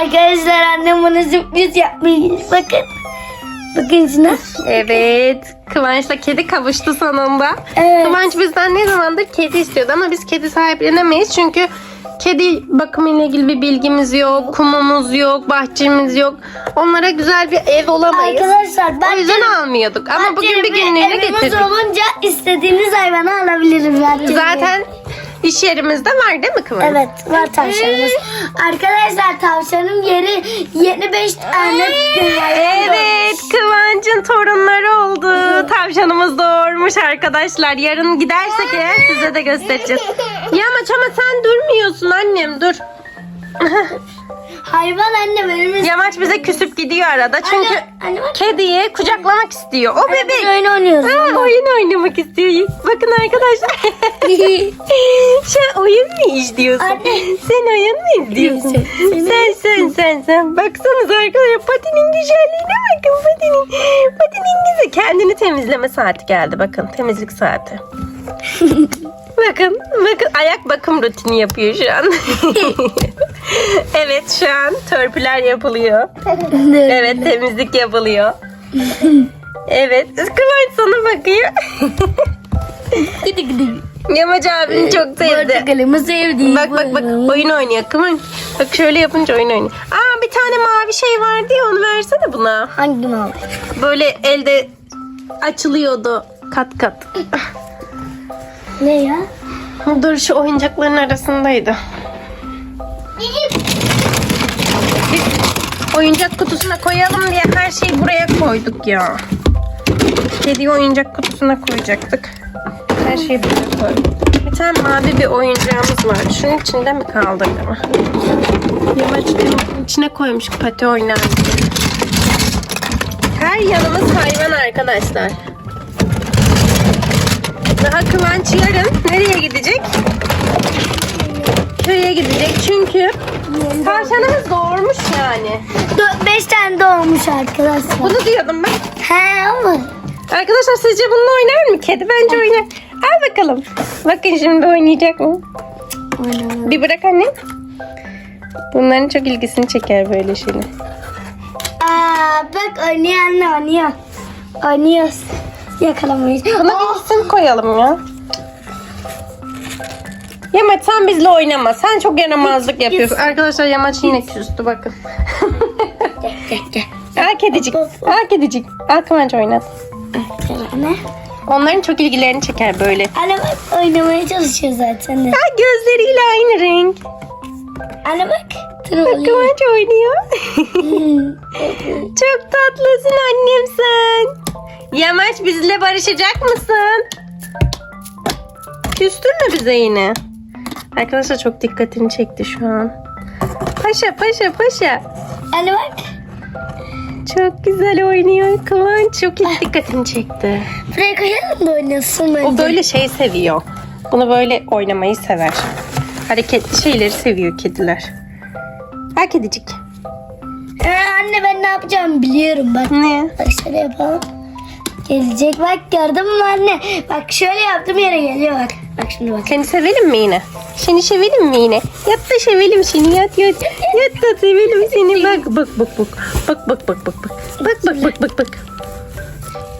Arkadaşlar annem bana sürpriz yapmış. Bakın. Bakın şuna. Evet. Kıvanç'la kedi kavuştu sonunda. Evet. Kıvanç bizden ne zamandır kedi istiyordu ama biz kedi sahiplenemeyiz çünkü kedi bakımıyla ilgili bir bilgimiz yok, kumumuz yok, bahçemiz yok. Onlara güzel bir ev olamayız. Arkadaşlar ben o yüzden almıyorduk. Ama bugün bir günlüğüne evimiz getirdik. olunca istediğiniz hayvanı alabilirim zaten. Zaten iş yerimizde var değil mi Kıvanç? Evet var tavşanımız. Arkadaşlar tavşanın yeri yeni 5 tane Evet, Kıvanç'ın torunları oldu. Tavşanımız doğurmuş arkadaşlar. Yarın gidersek eğer size de göstereceğiz. Yamaç ama sen durmuyorsun annem dur. Hayvan anne benim Yamaç bize küsüp gidiyor arada çünkü Anne, anne bak. kediyi kucaklamak istiyor. O Bebek. bebek. oyun oynuyoruz. Ha, oyun oynamak istiyor. Bakın arkadaşlar. sen oyun mu izliyorsun? Anne. Sen oyun mu izliyorsun? Sen- sen sen sen sen. Baksanıza arkadaşlar patinin güzelliğine bakın patinin. Patinin güzel. Kendini temizleme saati geldi bakın. Temizlik saati. Bakın bakın ayak bakım rutini yapıyor şu an. evet şu an törpüler yapılıyor. Evet temizlik yapılıyor. Evet Kıvanç sana bakıyor. Gidi gidi. Yamaç abini çok sevdi. Portakalımı sevdim. Bak bak bak oyun oynuyor Kıvanç. Bak şöyle yapınca oyun oynuyor. Aa bir tane mavi şey vardı ya onu versene buna. Hangi mavi? Böyle elde açılıyordu kat kat. Ne ya? Dur şu oyuncakların arasındaydı. Biz oyuncak kutusuna koyalım diye her şeyi buraya koyduk ya. Kediyi oyuncak kutusuna koyacaktık. Her şeyi buraya koyduk. Bir tane mavi bir oyuncağımız var. Şunun içinde mi kaldı acaba? Yamaç demin içine koymuş pati oynar. Her yanımız hayvan arkadaşlar. Daha Kıvanç yarın nereye gidecek? Köye gidecek çünkü tavşanımız doğurmuş yani. 5 tane doğmuş arkadaşlar. Bunu diyordum ben. He ama. Arkadaşlar sizce bununla oynar mı? Kedi bence oynar. Al bakalım. Bakın şimdi oynayacak mı? Bir bırak anne. Bunların çok ilgisini çeker böyle şeyler. Aa, bak oynuyor anne oynuyor. Oynuyoruz. Yakalamayız. Buna bir isim koyalım ya. Yamaç sen bizle oynama. Sen çok yaramazlık yapıyorsun. Arkadaşlar Yamaç yine küstü bakın. Gel gel. Al kedicik. Al kedicik. Al Kıvanç oynat. Ne? Onların çok ilgilerini çeker böyle. Anne bak oynamaya çalışıyor zaten de. Ha gözleriyle aynı renk. Anne bak. Kıvanç oynuyor. Çok tatlısın annem sen. Yamaç bizle barışacak mısın? Küstün mü bize yine? Arkadaşlar çok dikkatini çekti şu an. Paşa paşa paşa. Anne bak. Çok güzel oynuyor Kıvanç. Çok dikkatini çekti. Buraya koyalım da oynasın bence. O böyle şey seviyor. Bunu böyle oynamayı sever. Hareketli şeyleri seviyor kediler. Ha kedicik. Ee, anne ben ne yapacağımı biliyorum bak. Ne? Bak şöyle yapalım. Gelecek bak gördün mü anne? Bak şöyle yaptım yere geliyor bak. Bak şimdi bak. Seni sevelim mi yine? Seni sevelim mi yine? Yat da sevelim seni yat yat. Yat da sevelim seni. Bak bak bak bak. Bak bak bak bak bak. Bak bak bak bak bak.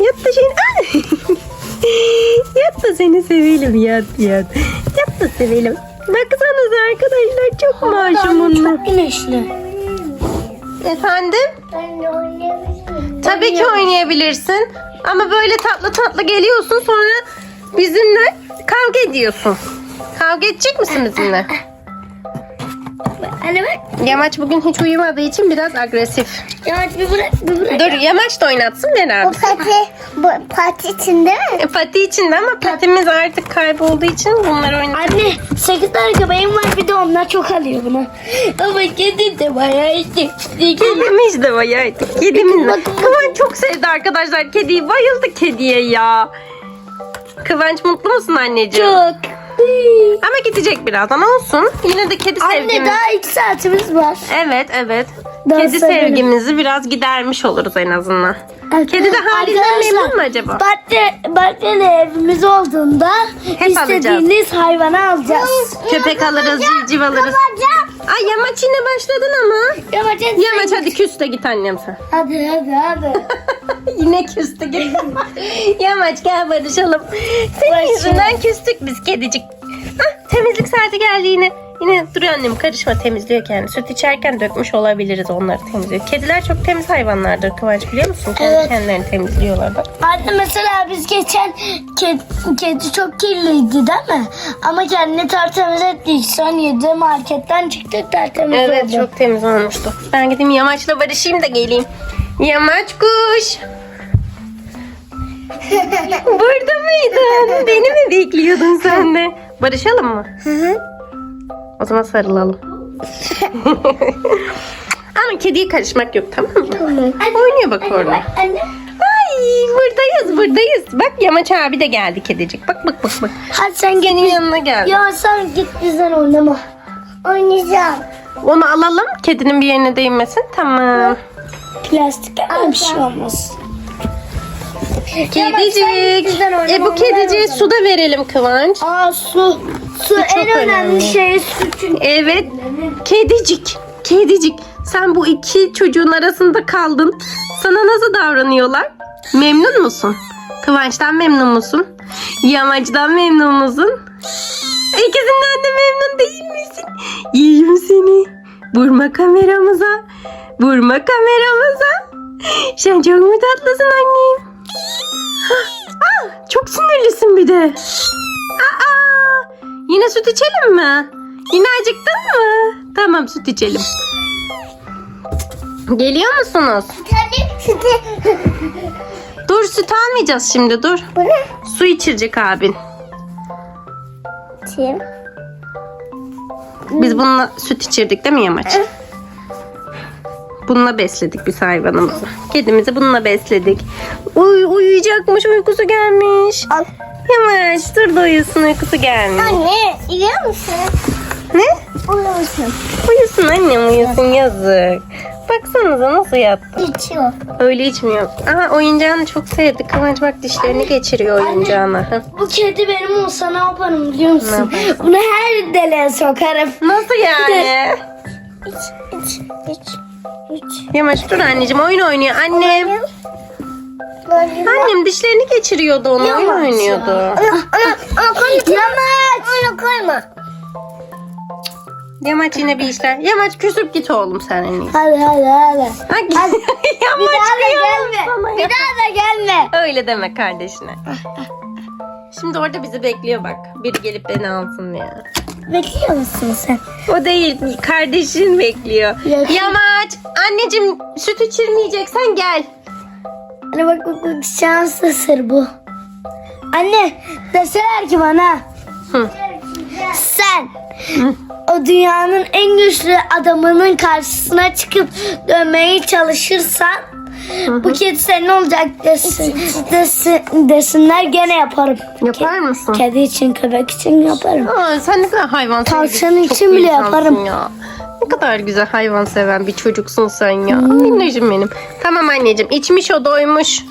Yat da seni. Yat da seni sevelim yat yat. Yat da sevelim. Arkadaşlar çok onlar. Çok güneşli. Efendim? Tabii ki oynayabilirsin. Ama böyle tatlı tatlı geliyorsun sonra bizimle kavga ediyorsun. Kavga edecek misin bizimle? Anne bak. Yamaç bugün hiç uyumadığı için biraz agresif. Yavaş bir bırak bir bırak. Dur Yamaç da oynatsın beraber. Pati, bu pati içinde mi? E, Pati içinde ama patimiz artık kaybolduğu için bunları oynat. Anne 8 tane köpeğim var bir de onlar çok alıyor bunu. Ama kedi de bayağı işte. Kedimiz de bayağıydı. Kedimiz de. Kıvanç çok sevdi arkadaşlar kediyi. Bayıldı kediye ya. Kıvanç mutlu musun anneciğim? Çok. Ama gidecek birazdan olsun. Yine de kedi Anne sevgimiz. daha 2 saatimiz var. Evet evet. Daha Kedi sevgimizi biraz gidermiş oluruz en azından. Kedi de halinden memnun mu acaba? Bahçe, bahçeli evimiz olduğunda Hep istediğiniz hayvanı alacağız. Köpek alırız, civciv alırız. Ay yamaç yine başladın ama. Yamaç, Yamaç hadi küs de git annem sen. Hadi hadi hadi. Yine küstü git. Yamaç gel barışalım. Senin Barışalım. yüzünden küstük biz kedicik. Ah, temizlik saati geldi yine. Yine duruyor annem karışma temizliyor kendi. Süt içerken dökmüş olabiliriz onları temizliyor. Kediler çok temiz hayvanlardır Kıvanç biliyor musun? Kendi Evet. kendilerini temizliyorlar bak. Anne mesela biz geçen kedi, kedi çok kirliydi değil mi? Ama kendini tertemiz ettik. Son yedi marketten çıktık tertemiz Evet oldu. çok temiz olmuştu. Ben gideyim yamaçla barışayım da geleyim. Yamaç kuş. Burada mıydın? Beni mi bekliyordun sen de? Barışalım mı? Hı hı. O zaman sarılalım. Ama kediye karışmak yok tamam mı? Tamam. Oynuyor bak orada. Anne. Ay buradayız buradayız. Bak Yamaç abi de geldi kedicik. Bak bak bak bak. Hadi sen git. Senin yanına geldi. Ya sen git bizden oynama. Oynayacağım. Onu alalım. Kedinin bir yerine değmesin. Tamam. Plastik ama bir şey olmaz. Kedicik. E bu kediciye su da verelim Kıvanç. Aa su. Su, en önemli şey su çünkü. Evet. Kedicik. Kedicik. Sen bu iki çocuğun arasında kaldın. Sana nasıl davranıyorlar? Memnun musun? Kıvanç'tan memnun musun? Yamaç'tan memnun musun? İkisinden de memnun değil misin? Yiyeyim seni. Vurma kameramıza. Vurma kameramıza. Sen çok mu tatlısın annem? Hah, ah, çok sinirlisin bir de. Aa, yine süt içelim mi? Yine acıktın mı? Tamam süt içelim. Geliyor musunuz? Hadi sütü. Dur süt almayacağız şimdi dur. Bu ne? Su içirecek abin. Kim? Biz bununla süt içirdik değil mi Yamaç? Bununla besledik biz hayvanımızı. Kedimizi bununla besledik. Uy, uyuyacakmış uykusu gelmiş. Al. Yamaç dur da uyusun uykusu gelmiş. Anne, biliyor musun? Ne? Biliyor musun? Uyusun annem uyusun yazık. Baksanıza nasıl yattı. İçiyor. Öyle içmiyor. Aha oyuncağını çok sevdi. Kıvanç bak dişlerini geçiriyor oyuncağına. Hı. Bu kedi benim olsa ne yaparım biliyor musun? Bunu her deliğe sokarım. Nasıl yani? İç, iç, iç, iç. Yamaç dur anneciğim oyun oynuyor. Annem. Annem dişlerini geçiriyordu onu oyun oynuyordu. Ana, ana, ana koyma. Yamaç. Onu koyma. Yamaç yine bir işler. Yamaç küsüp git oğlum sen en iyisi. Hadi hadi hadi. Bir Yamaç daha da gelme. Bir daha da gelme. Öyle deme kardeşine. Şimdi orada bizi bekliyor bak. Biri gelip beni alsın diye. Bekliyor musun sen? O değil. Kardeşin bekliyor. Yok. Yamaç. Anneciğim süt içirmeyeceksen gel. Anne bak bak bak şanslı sır bu. Anne deseler ki bana Hı. sen o dünyanın en güçlü adamının karşısına çıkıp dönmeye çalışırsan bu kedi senin olacak desin, desin, desinler gene yaparım. Yapar mısın? Kedi için köpek için yaparım. Aa, sen ne kadar hayvan Tavşan için bile insansın yaparım. Ya. Ne kadar güzel hayvan seven bir çocuksun sen ya. Hmm. Anneciğim benim. Tamam anneciğim içmiş o doymuş.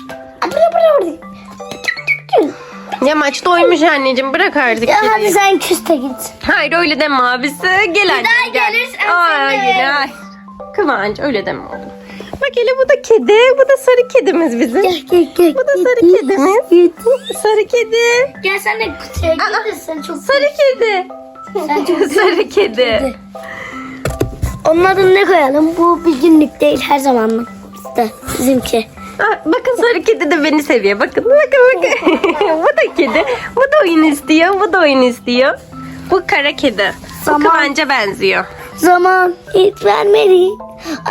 Yamaç doymuş anneciğim bırak artık Ya kediyi. hadi sen küste git. Hayır öyle deme abisi. Gel daha gel. gelirsen Aa, seni de ay. Kıvanç öyle deme oğlum. Bak bu da kedi. Bu da sarı kedimiz bizim. Gel gel gel. Bu da sarı kedimiz. Sarı kedi. Gel sen de kutuya de sen çok Sarı kedi. sen çok sarı kedi. Onun adını ne koyalım? Bu bir günlük değil her zamanlık. İşte bizimki. Aa, bakın sarı kedi de beni seviyor. Bakın bakın bakın. bu da kedi. Bu da oyun istiyor. Bu da oyun istiyor. Bu kara kedi. Bu Zaman. Kıvanç'a benziyor. Zaman hiç vermedi.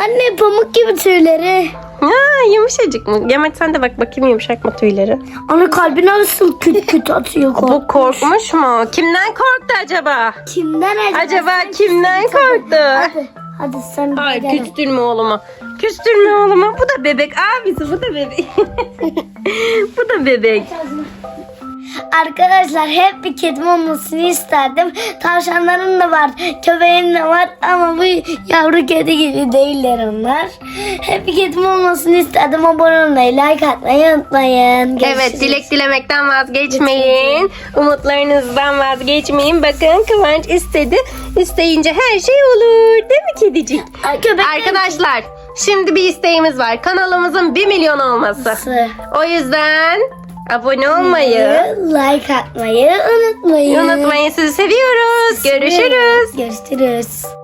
Anne pamuk gibi tüyleri. Aa, yumuşacık mı? Yamaç sen de bak bakayım yumuşak mı tüyleri? Anne kalbine nasıl küt küt atıyor kork. Bu korkmuş mu? Kimden korktu acaba? Kimden acaba? Acaba kimden korktu? Hadi, hadi sen bir Ay gel. küstürme oğluma. Küstürme oğluma. Bu da bebek abisi. Bu da bebek. bu da bebek. Arkadaşlar hep bir kedim olmasını isterdim. Tavşanlarım da var, köpeğim de var ama bu yavru kedi gibi değiller onlar. Hep bir kedim olmasını isterdim. Abone olmayı, like atmayı unutmayın. Evet Görüşürüz. dilek dilemekten vazgeçmeyin. Umutlarınızdan vazgeçmeyin. Bakın Kıvanç istedi. İsteyince her şey olur. Değil mi kedicik? Ay, köpek Arkadaşlar şimdi bir isteğimiz var. Kanalımızın 1 milyon olması. Nasıl? O yüzden abone olmayı like atmayı unutmayın. unutmayın. Sizi seviyoruz. Görüşürüz. Görüşürüz.